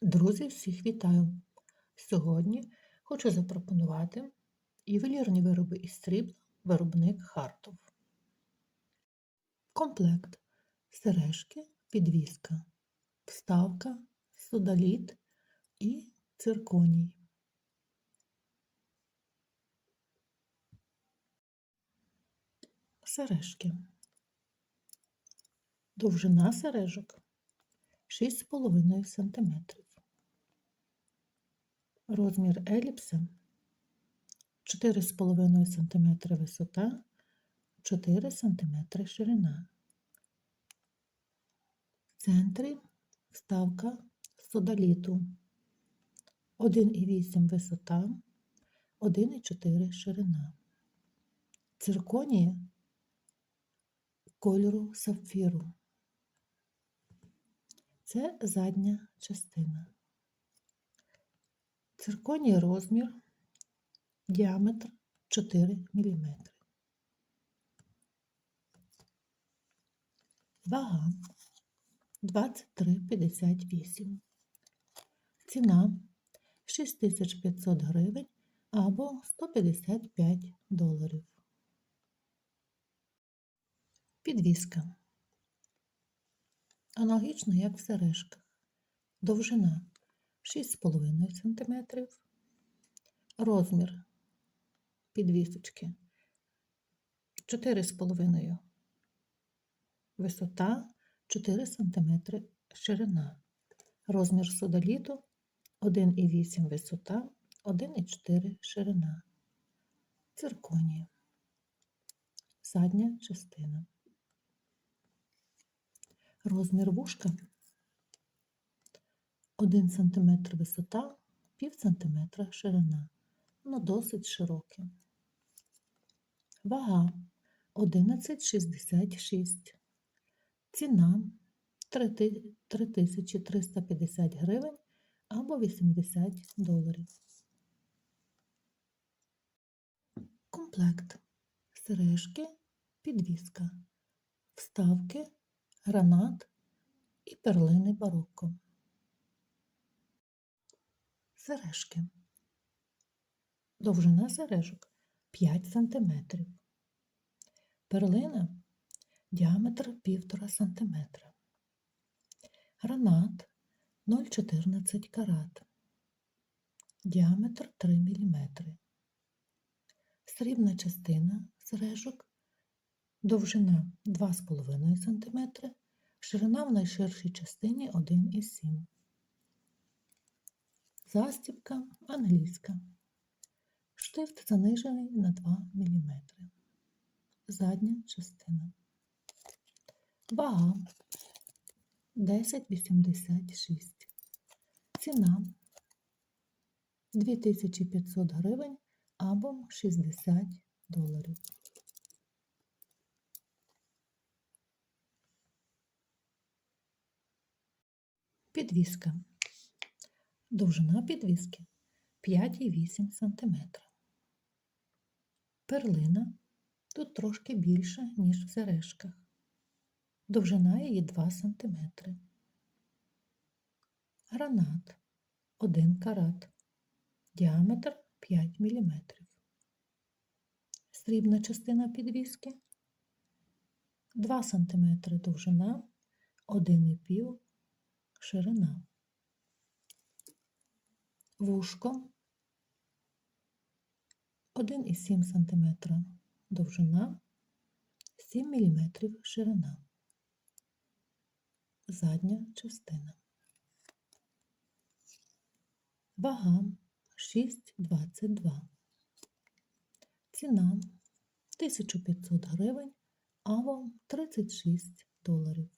Друзі, всіх вітаю! Сьогодні хочу запропонувати ювелірні вироби із срібла виробник Хартов. Комплект сережки, підвіска, вставка, судоліт і цирконій. Сережки. Довжина сережок 6,5 см. Розмір еліпса 4,5 см висота, 4 см ширина. В центрі вставка содоліту 1,8 висота, 1,4 ширина. Цирконія кольору сапфіру. Це задня частина. Цирконій розмір, діаметр 4 мм. Вага 23,58. Ціна 6500 гривень або 155 доларів. Підвіска. Аналогічно, як в сережках. Довжина 6,5 см. Розмір підвісочки 4,5 висота 4 см ширина. Розмір судоліту 1,8 висота, 1,4 ширина. Цирконія. Задня частина. Розмір вушка 1 см висота, пів сантиметра ширина, но досить широке. Вага 11,66. Ціна 3350 гривень або 80 доларів. Комплект. Сережки, підвіска, вставки, гранат і перлини барокко. Сережки. Довжина сережок 5 см. Перлина діаметр 1,5 см. Гранат 0,14 карат. Діаметр 3 мм. Срібна частина сережок. Довжина 2,5 см. Ширина в найширшій частині 1,7 Застібка англійська. Штифт занижений на 2 мм. Задня частина. Вага 10,86. Ціна 2500 гривень або 60 доларів. Підвіска. Довжина підвіски 5,8 см. Перлина тут трошки більша, ніж в сережках. Довжина її 2 см. Гранат 1 карат. Діаметр 5 мм. Срібна частина підвіски 2 см довжина, 1,5 ширина. Вушко 1,7 см довжина, 7 мм ширина. Задня частина. Вага 6,22. Ціна 1500 гривень або 36 доларів.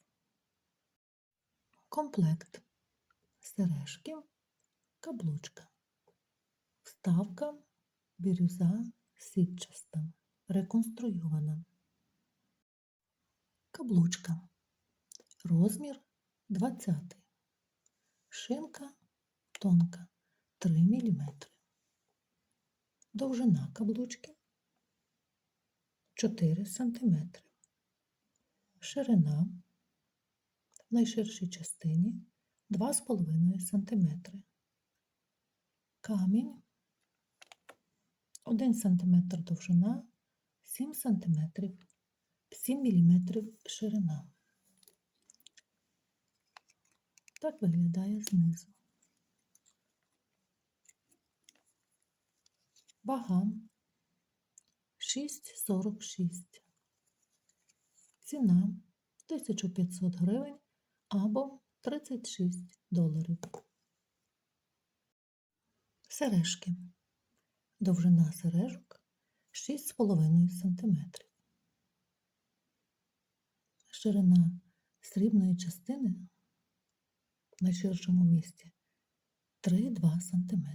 Комплект сережки, каблучка, вставка, бірюза сітчаста, реконструйована. Каблучка. Розмір 20. Шинка тонка 3 мм. Довжина каблучки 4 см. Ширина в найширшій частині 2,5 см. Камінь 1 см довжина, 7 см, 7 мм ширина. Так виглядає знизу. Вага 6,46. Ціна 1500 гривень або 36 доларів. Сережки. Довжина сережок 6,5 см. Ширина срібної частини в найширшому місці 3,2 см.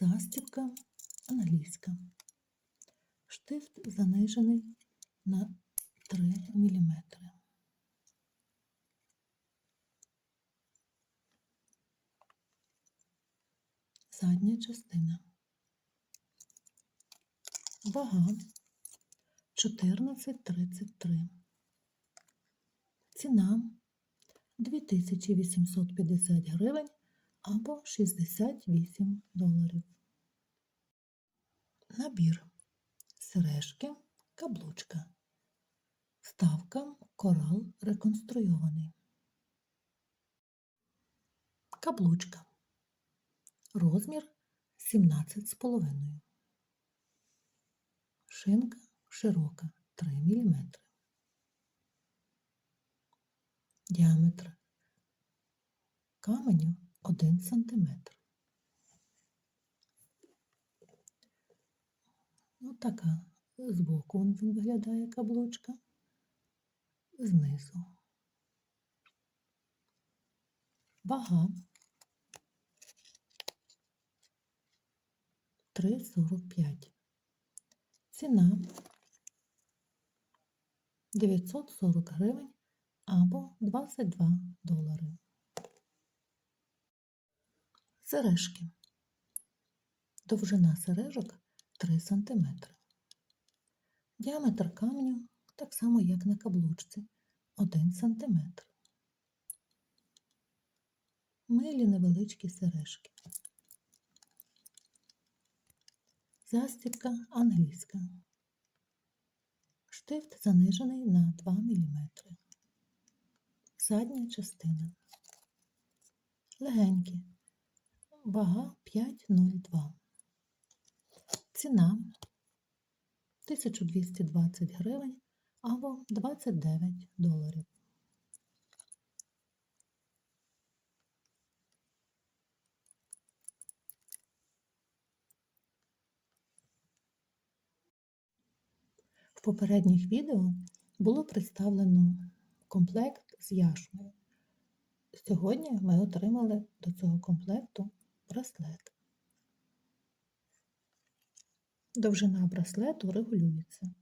Застібка англійська. Штифт занижений на 3 мм. Задня частина. Вага 14,33. Ціна 2850 гривень або 68 доларів. Набір. Сережки, каблучка. Вставка корал реконструйований. Каблучка. Розмір 17,5. Шинка широка 3 мм. Діаметр каменю 1 см. Ось така збоку він виглядає каблучка, знизу. Вага 3,45. Ціна 940 гривень або 22 долари. Сережки. Довжина сережок 3 см. Діаметр каменю так само, як на каблучці 1 см. Милі невеличкі сережки. Застібка англійська. Штифт занижений на 2 мм. Задня частина. Легенькі. Вага 5,02. Ціна 1220 гривень або 29 доларів. В попередніх відео було представлено комплект з яшмою. Сьогодні ми отримали до цього комплекту браслет. Довжина браслету регулюється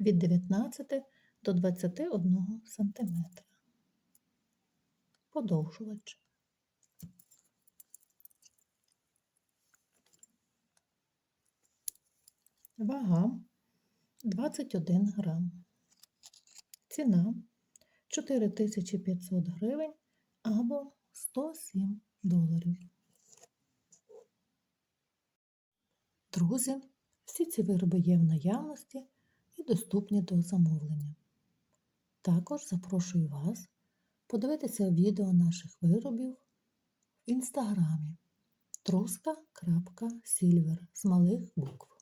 від 19 до 21 см. Подовжувач. Вага 21 грам. Ціна 4500 гривень або 107 доларів. Друзі, всі ці вироби є в наявності і доступні до замовлення. Також запрошую вас подивитися відео наших виробів в інстаграмі truska.silver з малих букв.